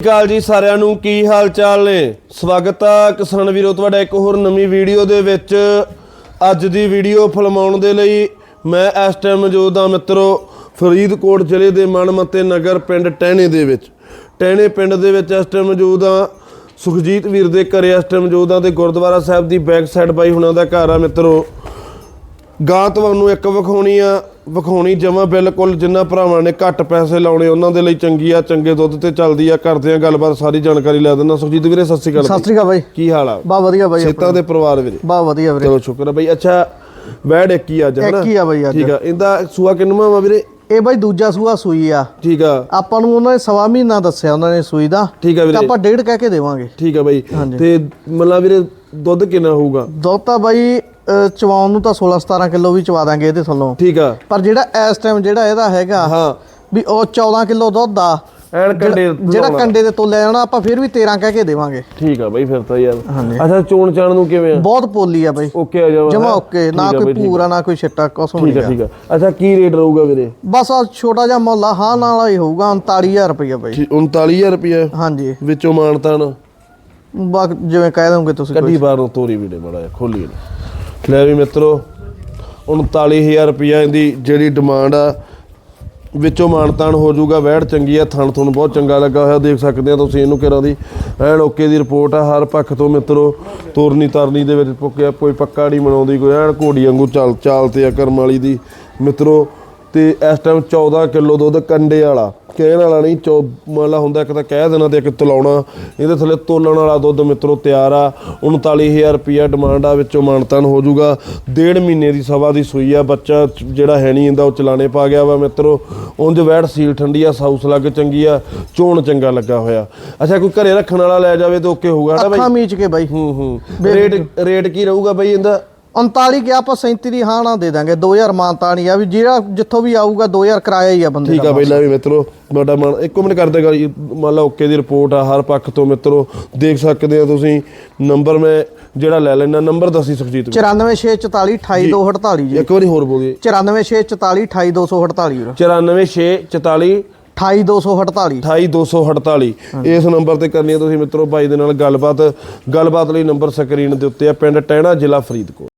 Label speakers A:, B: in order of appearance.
A: ਕਾਲ ਜੀ ਸਾਰਿਆਂ ਨੂੰ ਕੀ ਹਾਲ ਚਾਲ ਨੇ? ਸਵਾਗਤ ਆ ਕਿਸਾਨ ਵੀਰੋ, ਤੁਹਾਡਾ ਇੱਕ ਹੋਰ ਨਵੀਂ ਵੀਡੀਓ ਦੇ ਵਿੱਚ। ਅੱਜ ਦੀ ਵੀਡੀਓ ਫਿਲਮਾਉਣ ਦੇ ਲਈ ਮੈਂ ਇਸ ਟਾਈਮ ਮੌਜੂਦ ਹਾਂ ਮਿੱਤਰੋ, ਫਰੀਦਕੋਟ ਜ਼ਿਲ੍ਹੇ ਦੇ ਮਨਮੱਤੇ ਨਗਰ ਪਿੰਡ ਟਹਿਣੇ ਦੇ ਵਿੱਚ। ਟਹਿਣੇ ਪਿੰਡ ਦੇ ਵਿੱਚ ਇਸ ਟਾਈਮ ਮੌਜੂਦ ਹਾਂ। ਸੁਖਜੀਤ ਵੀਰ ਦੇ ਘਰੇ ਇਸ ਟਾਈਮ ਮੌਜੂਦ ਹਾਂ ਤੇ ਗੁਰਦੁਆਰਾ ਸਾਹਿਬ ਦੀ ਬੈਕ ਸਾਈਡ ਬਾਈ ਹੁਣਾਂ ਦਾ ਘਰ ਆ ਮਿੱਤਰੋ। ਗਾਂ ਤੁਹਾਨੂੰ ਇੱਕ ਵਿਖਾਉਣੀ ਆ ਵਿਖਾਉਣੀ ਜਮਾ ਬਿਲਕੁਲ ਜਿੰਨਾ ਭਰਾਵਾਂ ਨੇ ਘੱਟ ਪੈਸੇ ਲਾਉਣੇ ਉਹਨਾਂ ਦੇ ਲਈ ਚੰਗੀ ਆ ਚੰਗੇ ਦੁੱਧ ਤੇ ਚੱਲਦੀ ਆ ਕਰਦੇ ਆ ਗੱਲਬਾਤ ਸਾਰੀ ਜਾਣਕਾਰੀ ਲੈ ਦਿੰਦਾ ਸੁਖਜੀਤ ਵੀਰੇ ਸਤਿ ਸ਼੍ਰੀ ਅਕਾਲ
B: ਸਤਿ ਸ੍ਰੀ ਅਕਾਲ ਬਾਈ।
A: ਕੀ ਹਾਲ ਆ?
B: ਬਾ ਵਧੀਆ ਬਾਈ
A: ਸੇਤਾਂ ਦੇ ਪਰਿਵਾਰ ਵੀਰੇ।
B: ਬਾ ਵਧੀਆ ਵੀਰੇ।
A: ਚਲੋ ਸ਼ੁਕਰ ਆ ਬਈ। ਅੱਛਾ ਵੈੜ ਇੱਕ ਹੀ ਅੱਜ ਹਨਾ?
B: ਇੱਕ ਹੀ ਆ ਬਾਈ ਅੱਜ।
A: ਠੀਕ ਆ। ਇਹਦਾ ਸੂਆ ਕਿੰਨਵਾਂ ਵਾ ਵੀਰੇ?
B: ਇਹ ਬਾਈ ਦੂਜਾ ਸੂਆ ਸੂਈ ਆ।
A: ਠੀਕ ਆ।
B: ਆਪਾਂ ਨੂੰ ਉਹਨਾਂ ਨੇ ਸਵਾ ਮਹੀਨਾ ਦੱਸਿਆ ਉਹਨਾਂ ਨੇ ਸੂਈ ਦਾ।
A: ਠੀਕ ਆ
B: ਤਾਂ
A: ਵੀਰੇ
B: ਆਪਾਂ ਡੇਢ ਕਹਿ ਕੇ ਦੇਵਾਂਗੇ।
A: ਠੀਕ ਆ ਬਈ। ਤੇ ਮਤਲਬ ਵੀਰੇ ਦੁੱਧ ਕਿੰਨਾ ਹੋਊਗਾ?
B: ਦੁੱਧ ਤਾਂ ਬਾਈ ਚਵਾਉਣ ਨੂੰ ਤਾਂ 16 17 ਕਿਲੋ ਵੀ ਚਵਾ ਦਾਂਗੇ ਇਹਦੇ ਥੱਲੋਂ।
A: ਠੀਕ ਆ।
B: ਪਰ ਜਿਹੜਾ ਇਸ ਟਾਈਮ ਜਿਹੜਾ ਇਹਦਾ ਹੈਗਾ
A: ਹਾਂ।
B: ਵੀ ਉਹ 14 ਕਿਲੋ ਦੁੱਧ ਆ
A: ਐਨ ਕੰਡੇ
B: ਜਿਹੜਾ ਕੰਡੇ ਦੇ ਤੋਲੇ ਜਾਣਾ ਆਪਾਂ ਫਿਰ ਵੀ 13 ਕਹਿ ਕੇ ਦੇਵਾਂਗੇ।
A: ਠੀਕ ਆ ਬਈ ਫਿਰ ਤਾਂ ਯਾਰ। ਅੱਛਾ ਚੋਣ ਚਾਣ ਨੂੰ ਕਿਵੇਂ ਆ?
B: ਬਹੁਤ ਪੋਲੀ ਆ ਬਾਈ।
A: ਓਕੇ ਆ ਜਾਵਾ
B: ਜਮਾ ਓਕੇ ਨਾ ਕੋਈ ਪੂਰਾ ਨਾ ਕੋਈ ਛਿੱਟਾ ਕੁਛ
A: ਠੀਕ ਆ ਠੀਕ ਆ। ਅੱਛਾ ਕੀ ਰੇਟ ਰਹੂਗਾ ਵੀਰੇ?
B: ਬਸ ਆ ਛੋਟਾ ਜਿਹਾ ਮੁੱਲ ਹਾਂ ਨਾਲ ਹੀ ਹੋਊਗਾ 39000 ਰੁਪਇਆ ਬਾਈ।
A: ਠੀਕ, 39000 ਰੁਪਏ
B: ਹਾਂਜੀ।
A: ਵਿੱਚੋਂ ਮਾਨਤਾਨ?
B: ਬਾਕ ਜਿਵੇਂ ਕਹਿ ਦੋਗੇ ਤੁਸੀਂ
A: ਕੱਢੀ ਬਾਹਰ ਤੋਰੀ ਵੀੜੇ ਬੜਾ ਖੋਲੀ ਨੇ ਲੈ ਵੀ ਮਿੱਤਰੋ 39000 ਰੁਪਈਆ ਇਹਦੀ ਜਿਹੜੀ ਡਿਮਾਂਡ ਆ, ਵਿੱਚੋਂ ਮਾਨਤਾਨ ਹੋ ਜਾਊਗਾ ਵਹਿੜ ਚੰਗੀ ਆ ਥਣ ਤੁਹਾਨੂੰ ਬਹੁਤ ਚੰਗਾ ਲੱਗਾ ਹੋਇਆ, ਦੇਖ ਸਕਦੇ ਆ ਤੁਸੀਂ ਇਹਨੂੰ ਕਿਹੜਾ ਦੀ, ਐਨ ਓਕੇ ਦੀ ਰਿਪੋਰਟ ਆ, ਹਰ ਪੱਖ ਤੋਂ ਮਿੱਤਰੋ ਤੋਰਨੀ ਤਰਨੀ ਦੇ ਵਿੱਚ ਪੁੱਕਿਆ, ਕੋਈ ਪੱਕਾ ਨਹੀਂ ਬਣਾਉਂਦੀ ਕੋਈ ਐਨ ਘੋੜੀ ਵਾਂਗੂ ਚਾਲ ਚਾਲ ਤੇ ਆ ਕਰਮ ਵਾਲੀ ਦੀ, ਮਿੱਤਰੋ ਤੇ ਇਸ ਟਾਈਮ 14 ਕਿਲੋ ਦੁੱਧ ਕੰਡੇ ਵਾਲਾ। ਕਹਿਣ ਵਾਲਾ ਨਹੀਂ ਚੌ ਮੰਨ ਲਾ ਹੁੰਦਾ ਇੱਕ ਤਾਂ ਕਹਿ ਦੇਣਾ ਤੇ ਇੱਕ ਤਲਾਉਣਾ। ਇਹਦੇ ਥੱਲੇ ਤੋਲਣ ਵਾਲਾ ਦੁੱਧ ਮਿੱਤਰੋ ਤਿਆਰ ਆ। 39000 ਰੁਪਿਆ ਡਿਮਾਂਡ ਆ ਵਿੱਚੋਂ ਮਾਨਤਾਨ ਹੋ ਜਾਊਗਾ। ਡੇਢ ਮਹੀਨੇ ਦੀ ਸਵਾ ਦੀ ਸੂਈ ਆ। ਬੱਚਾ ਜਿਹੜਾ ਹੈ ਨਹੀਂ ਇਹਦਾ ਉਹ ਚਲਾਣੇ ਪਾ ਗਿਆ ਵਾ ਮਿੱਤਰੋ। ਉਂਝ ਵੈੜ ਸੀਲ ਠੰਡੀ ਆ ਸਾਊਸ ਲੱਗ ਚੰਗੀ ਆ ਚੋਣ ਚੰਗਾ ਲੱਗਾ ਹੋਇਆ। ਅੱਛਾ ਕੋਈ ਘਰੇ ਰੱਖਣ ਵਾਲਾ ਲੈ ਜਾਵੇ ਤਾਂ ਓਕੇ ਹੋਊਗਾ ਨਾ ਬਾਈ?
B: ਅੱਖਾਂ ਮੀਚ ਕੇ ਬਾਈ।
A: ਹੂੰ ਹੂੰ। ਰੇਟ ਰੇਟ ਕੀ ਰਹੂਗਾ ਬਾਈ ਇਹਦਾ?
B: 39 ਗਿਆ ਆਪਾਂ 37 ਦੀ ਹਾਂ ਨਾ ਦੇ ਦਾਂਗੇ। 2000 ਮਾਨਤਾ ਨਹੀਂ ਆ ਵੀ ਜਿਹੜਾ ਜਿੱਥੋਂ ਵੀ ਆਊਗਾ 2000 ਕਿਰਾਇਆ ਹੀ ਆ ਬੰਦੇ
A: ਠੀਕ ਆ ਬਈ ਲੈ ਵੀ ਮਿੱਤਰੋ ਤੁਹਾਡਾ ਮਨ ਇੱਕੋ ਮਿੰਟ ਕਰ ਦੇਗਾ ਮੰਨ ਲਾ ਓਕੇ ਦੀ ਰਿਪੋਰਟ ਆ ਹਰ ਪੱਖ ਤੋਂ ਮਿੱਤਰੋ ਦੇਖ ਸਕਦੇ ਆ ਤੁਸੀਂ ਨੰਬਰ ਮੈਂ ਜਿਹੜਾ ਲੈ ਲੈਣਾ ਨੰਬਰ ਦੱਸੀ ਸੁਖਜੀਤ ਵੀਰ।
B: 94644 28248 ਜੀ।
A: ਇੱਕ ਵਾਰੀ ਹੋਰ ਬੋਲੀਏ
B: 94644 28248 ਵੀਰ
A: 94644
B: 28248
A: 28248 ਇਸ ਨੰਬਰ ਤੇ ਕਰਨੀ ਹੈ ਤੁਸੀਂ ਮਿੱਤਰੋ ਬਾਈ ਦੇ ਨਾਲ ਗੱਲਬਾਤ ਗੱਲਬਾਤ ਲਈ ਨੰਬਰ ਸਕਰੀਨ ਦੇ ਉੱਤੇ ਆ ਪਿੰਡ ਟਹਿਣਾ ਜ਼ਿਲ੍ਹਾ ਫਰੀਦਕੋਟ।